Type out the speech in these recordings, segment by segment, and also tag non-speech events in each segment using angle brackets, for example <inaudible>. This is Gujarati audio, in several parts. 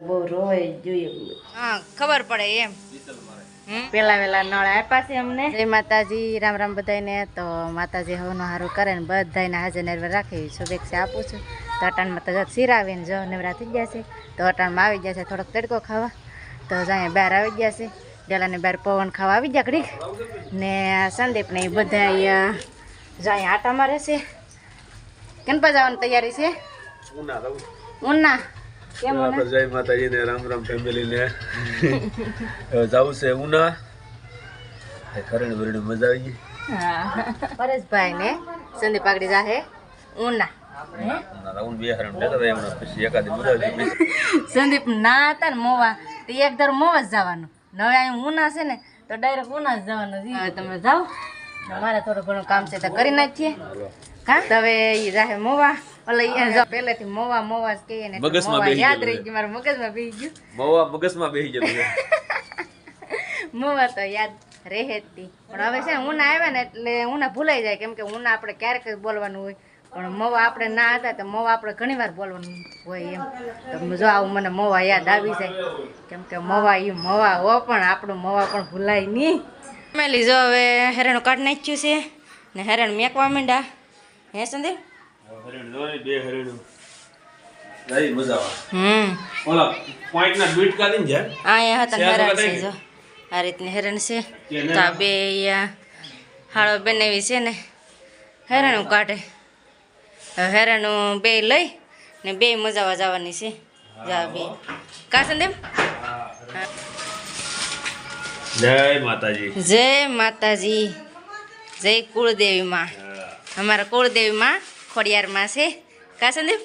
બહુ રોય જોઈએ હા ખબર પડે એમ. પેલા વેલા નળ આપ્યા છે અમને. જય માતાજી રામ રામ બધાને તો માતાજી હવનું સારું કરે ને બધાને હાજર નરવા રાખી શુભેચ્છા આપું છું. તો અટાણમાં તો સિરાવીને જો નવરા થઈ ગયા છે. તો અટાણમાં આવી ગયા છે થોડોક તડકો ખાવા. તો જાય બહાર આવી ગયા છે. ડેલાને બહાર પવન ખાવા આવી ગયા ઘડીક. ને આ સંદીપ ને એ બધા અહીંયા જો અહીંયા આટા મારે છે કેનપા જવાની તૈયારી છે? ઉના. જય માતાજી ને રામ રામ ફેમિલી ને જવું છે ઉના. કરણ વરણી મજા આવી ગઈ. પરેશભાઈ ને સંદીપ આગળ જાહે. ઉના. સંદીપ ના હતા ને મોવા તે એક દર મોવા જ જવાનું. નવે અહીં ઉના છે ને તો ડાયરેક્ટ ઉના જ જવાનું. છે તમે જાઓ. મારે થોડું ઘણું કામ છે તો કરી નાખીએ. હા? તો હવે એ જાહે મોવા. ઈ પહેલેથી મોવા મોવા જ કહીએ ને મોવા બેહી યાદ રહી ગયું મારા મગજમાં બેહી ગયું. મોવા મગજમાં બેસી ગયું <laughs> મોવા તો યાદ રહે જ તી પણ હવે છે ને ઉના આવ્યા ને એટલે ઉના ભૂલાઈ જાય કેમ કે ઉના આપણે ક્યારેક બોલવાનું હોય. પણ મોવા આપણે ના હતા તો મોવા આપણે ઘણી વાર બોલવાનું હોય એમ. તો જો આવું મને મોવા યાદ આવી જાય. કેમ કે મોવા એ મોવા હો પણ આપણું મોવા પણ ભૂલાય નહીં. ફેમિલી જો હવે હેરણ કાઢ નાખ્યું છે ને હેરણ મેકવા માંડ્યા. હે સંદીપ? હરણ હરણ આ રીતની હેરાન છે. તો આ બે હાળો બનાવી છે ને હેરાનું કાઢે. હેરાનું બે લઈ ને બે મજાવા જવાની છે. જા બે. કા સંદીપ? જય માતાજી. જય માતાજી. જય કુળદેવી માં અમારા કુળદેવી માં ખોડિયારમાં છે. કા સંદીપ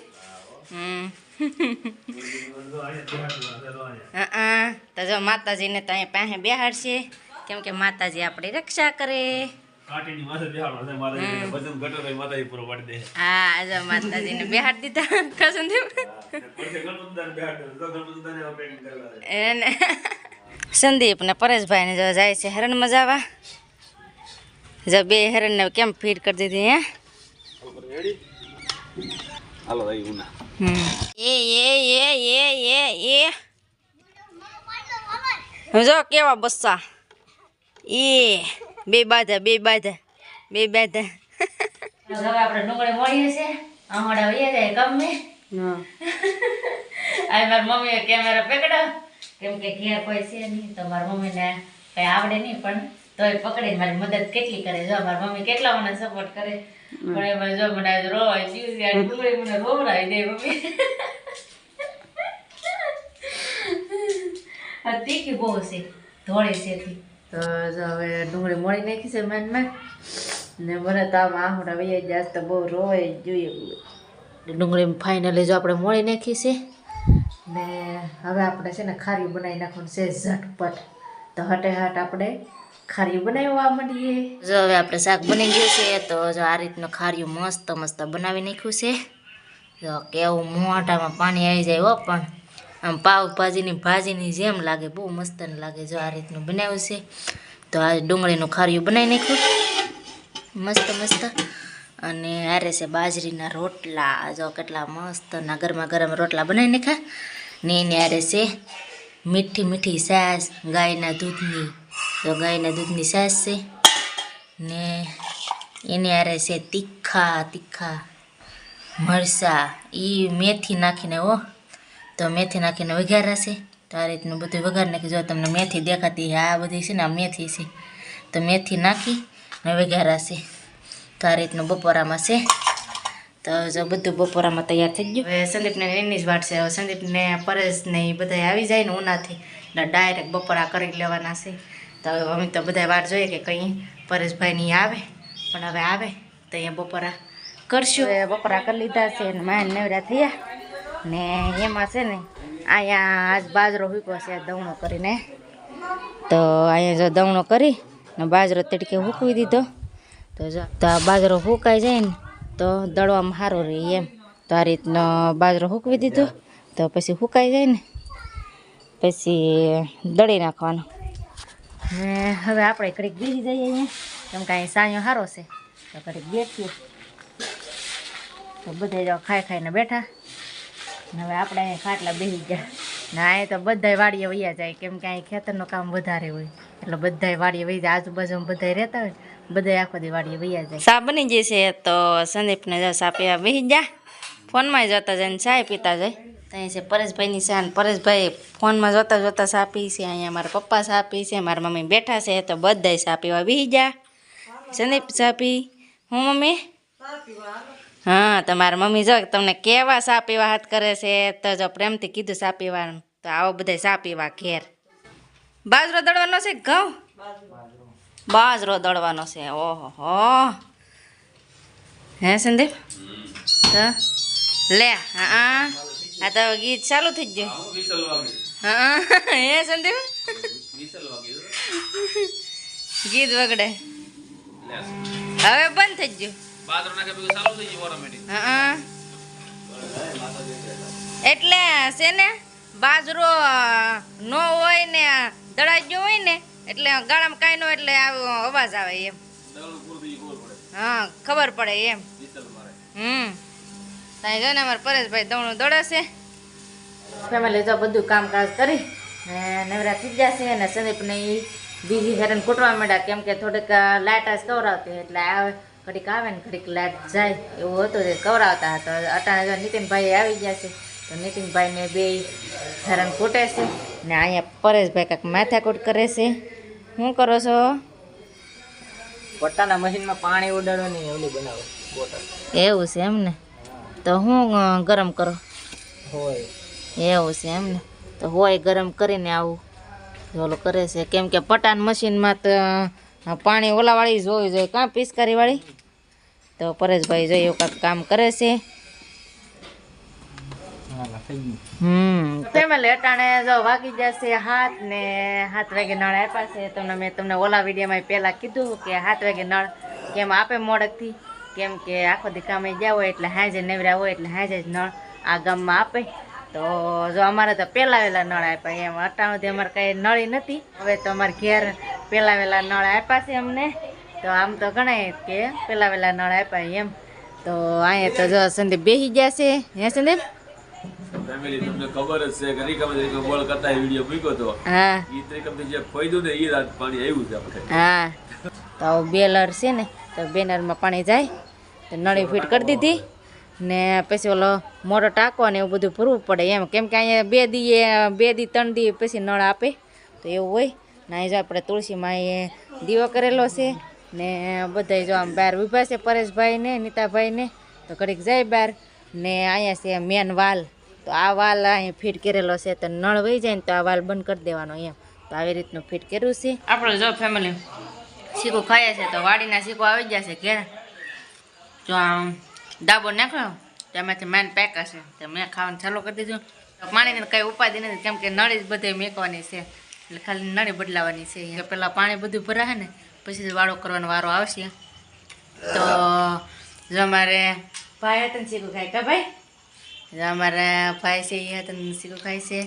હમ. હા તો જો માતાજીને તો અહીંયા પાસે બેહાડશે. કેમ કે માતાજી આપણી રક્ષા કરે. હા જો માતાજીને બેહાડ દીધા. કા સંદીપ એને સંદીપ ને પરેશભાઈને જો જાય છે હેરણ મજાવા. જો બે હેરણને કેમ ફીડ કરી દીધી હે? હાલો રહી ઉના. હમ. એ એ એ એ એ એ. જો કેવા બસ્સા. એ બે બાધા બે બાધા બે બાધા. હવે આપણે ડુંગળી મળીએ છે. આમડા વહીએ જાય ગમે. આ મારી મમ્મીએ કેમેરા પકડ્યો. કેમ કે ઘેર કોઈ છે નહીં તો મારા મમ્મીને કઈ આવડે નહીં પણ તોય પકડીને મારી મદદ કેટલી કરે. જો મારી મમ્મી કેટલા મને સપોર્ટ કરે પણ એમાં જો મને આજ રોવાય જીવ ડુંગળી મને રોવડાવી દે મમ્મી. આ તીખી બહુ છે ધોળી છે તો જો હવે ડુંગળી મોડી નાખી છે માનમાં ને મને તો આમ આહુડા વૈયા જાય તો બહુ રોય જોઈએ ડુંગળી ફાઇનલી જો આપણે મોડી નાખી છે ને હવે આપણે છે ને ખારી બનાવી નાખવાનું છે ઝટપટ. તો હટે હટ આપણે ખારીયું બનાવવા માંડીએ. જો હવે આપણે શાક બની ગયું છે, તો જો આ રીતનું ખારીયું મસ્ત મસ્ત બનાવી નાખ્યું છે. જો કેવું મોટામાં પાણી આવી જાય હો, પણ આમ પાવભાજીની ભાજીની જેમ લાગે, બહુ મસ્ત લાગે જો આ રીતનું બનાવ્યું છે. તો આ ડુંગળીનું ખારીયું બનાવી નાખ્યું. મસ્ત મસ્ત. અને આરે છે બાજરીના રોટલા. જો કેટલા મસ્ત ના ગરમા ગરમ રોટલા બનાવી નાખ્યા. ને એની આરે છે, મીઠી મીઠી સાસ, ગાયના દૂધની, તો ગાયના દૂધની સાસ છે. ને એની આરે છે તીખા તીખા મરસા એ મેથી નાખીને હો, તો મેથી નાખીને વઘારા છે. તો આ રીતનું બધું વઘાર નાખી, જો તમને મેથી દેખાતી આ બધી છે ને, આ મેથી છે. તો મેથી નાખી ને વઘારા છે. તો આ રીતનું બપોરામાં છે. તો જો બધું બપોરામાં તૈયાર થઈ ગયું. હવે સંદીપને એની જ વાટ છે. સંદીપને પરેશને એ બધા આવી જાય ને ઉનાથી. ને ડાયરેક્ટ બપોરા કરી લેવાના છે. તો હવે અમે તો બધા વાટ જોઈએ કે કંઈ પરેશભાઈની આવે. પણ હવે આવે તો અહીંયા બપોરા કરશું. હવે બપોરા કરી લીધા છે ને માન નવરા થયા. ને એમાં છે ને અહીંયા આજ બાજરો હૂક્યો છે દવણો કરીને. તો અહીંયા જો દવણો કરી ને બાજરો તડકે હૂકવી દીધો. તો જો તો બાજરો હુકાઈ જાય ને તો દળવામાં સારો રહે એમ. તો આ રીતનો બાજરો સૂકવી દીધો. તો પછી સુકાઈ જાય ને. પછી દળી નાખવાનો. ને હવે આપણે ઘડીક બેસી જઈએ અહીંયા. કેમ કે અહીં સાંયો સારો છે. તો ઘડીક બેસીએ. તો બધા જો ખાઈ ખાઈને બેઠા. હવે આપણે અહીંયા ખાટલા બેસી ગયા. ના એ તો બધાય વાડીએ વૈયા જાય. કેમ કે અહીં ખેતરનું કામ વધારે હોય. એટલે બધાય વાડીએ વહી જાય. આજુબાજુમાં બધાય રહેતા હોય. બધાય આખો દી વૈયા જાય. સા બની જશે તો સંદીપને જો સા પીવા બેસી જા ફોનમાં જોતા જાય ને ચાય પીતા જાય. ત્યાં છે પરેશભાઈની સા ને પરેશભાઈ ફોનમાં જોતા જોતા સા પી છે. અહીંયા મારા પપ્પા સા પી છે મારા મમ્મી બેઠા છે તો બધાય સા પીવા બેસી જા. સંદીપ સા પી હું મમ્મી? હા તમારા મમ્મી જો તમને કેવા સા પીવા હાથ કરે છે તો જો પ્રેમથી કીધું સા પીવાનું તો આવો બધા સા પીવા ઘેર. બાજરો દળવાનો છે ઘઉં? બાજરો દળવાનો છે. ઓહો હો. હે સંદીપ? લે હા આ તો ગીત ચાલુ થઈ ગયું. હા હે સંદીપ? ગીત વગડે. હવે બંધ થઈ ગયું. હા એટલે છે ને બાજરો નો હોય ને દળાઈ ગયો હોય ને એટલે ગાળામાં કાંઈ ન એટલે અવાજ આવે એમ. હા, ખબર પડે એમ. હમ. ત્યાં જો ને અમારા પરેશભાઈ દોણું દોડાશે. ફેમિલી જો બધું કામકાજ કરી. નવરા થઈ જશે અને સંદીપને એ બીજી હેરાન કૂટવા માંડ્યા કેમ કે થોડીક લાઇટ જ કવરાવતી એટલે આવે ઘડીક આવે ને ઘડીક લાઇટ જાય. એવું હતું તે કવરાવતા તો અટાણે જો નીતિનભાઈ આવી ગયા છે, તો નીતિનભાઈને બે હેરાન કૂટે છે. ને અહીંયા પરેશભાઈ કાંઈક માથાકૂટ કરે છે. શું કરો છો? પટ્ટાના મશીનમાં પાણી ઉડાડવાની ઓલી બનાવો બોટલ. એવું છે એમ ને? તો હું ગરમ કરો. હોય. એવું છે એમ ને? તો હોય ગરમ કરીને આવું. ઓલું કરે છે. કેમ કે પટાન મશીનમાં તો પાણી ઓલાવાળી જોવી જોઈએ. કાં પિચકારીવાળી? તો પરેશભાઈ જોઈએ એવું કાંઈક કામ કરે છે. ફેમિલી અટાણે જો વાગી જશે હાથ ને હાથ વાગે નળ આપ્યા છે. તમને મેં તમને ઓલા વિડીયોમાં પહેલાં કીધું કે હાથ વાગે નળ. કેમ આપે મોડકથી? કેમ કે આખો દી કામે ગયા હોય એટલે હાજે નેવરા હોય એટલે હાજે જ નળ આ ગામમાં આપે. તો જો અમારે તો પહેલા વહેલા નળ આપ્યા એમ અટાણુંથી અમારે કાંઈ નળી નથી. હવે તો અમારે ઘેર પહેલા વહેલા નળ આપ્યા છે અમને. તો આમ તો ગણાય કે પહેલા વહેલા નળ આપ્યા એમ. તો અહીંયા તો જો સંદીપ બેસી ગયા છે. હે સંદીપ? ફેમિલી તમને ખબર જ છે કે રીકામાં રીકામાં બોલ કરતા વીડિયો મૂક્યો તો. હા. ઈ ત્રિકમથી જે ખોઈદું ને ઈ રાત પાણી આવ્યું છે આપણે. હા. તો બેલર છે ને તો બેનરમાં પાણી જાય તો નળી ફિટ કરી દીધી ને પછી ઓલો મોટો ટાંકો ને એવું બધું ભરવું પડે એમ. કેમ કે અહીંયા બે દીએ બે દી ત્રણ દી પછી નળ આપે તો એવું હોય. ને અહીં જો આપણે તુલસીમાં એ દીવો કરેલો છે ને બધાય જો આમ બહાર ઊભા છે પરેશભાઈ ને નીતાભાઈ ને તો ઘડીક જાય બહાર ને અહીંયા છે મેન વાલ. તો આ વાલ અહીં ફિટ કરેલો છે તો નળ વહી જાય ને તો આ વાલ બંધ કરી દેવાનો એમ. તો આવી રીતનું ફિટ કર્યું છે. આપણે જો ફેમિલી શીખો ખાય છે તો વાડીના શીખો આવી ગયા છે ઘેર. જો આમ ડાબો નાખ્યો તેમાંથી માન પેક હશે તો મેં ખાવાનું ચાલુ કરી દીધું. પાણીને કાંઈ ઉપાધિ નથી, કેમ કે નળી જ બધે મેકવાની છે. એટલે ખાલી નળી બદલાવાની છે કે પહેલાં પાણી બધું ભરાશે ને, પછી વાળો કરવાનો વારો આવશે. તો જો મારે ભાઈ હતા શીખું ખાય. કા ભાઈ અમારા ભાઈ છે એ હતા ને શીખું ખાય છે.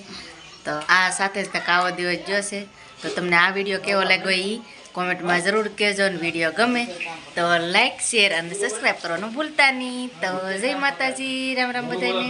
તો આ સાથે જ કંઈક આવો દિવસ જોશે તો તમને આ વીડિયો કેવો લાગ્યો એ કોમેન્ટમાં જરૂર કહેજો અને વીડિયો ગમે. તો લાઇક શેર અને સબસ્ક્રાઈબ કરવાનું ભૂલતા નહીં. તો જય માતાજી, રામ રામ બધાને.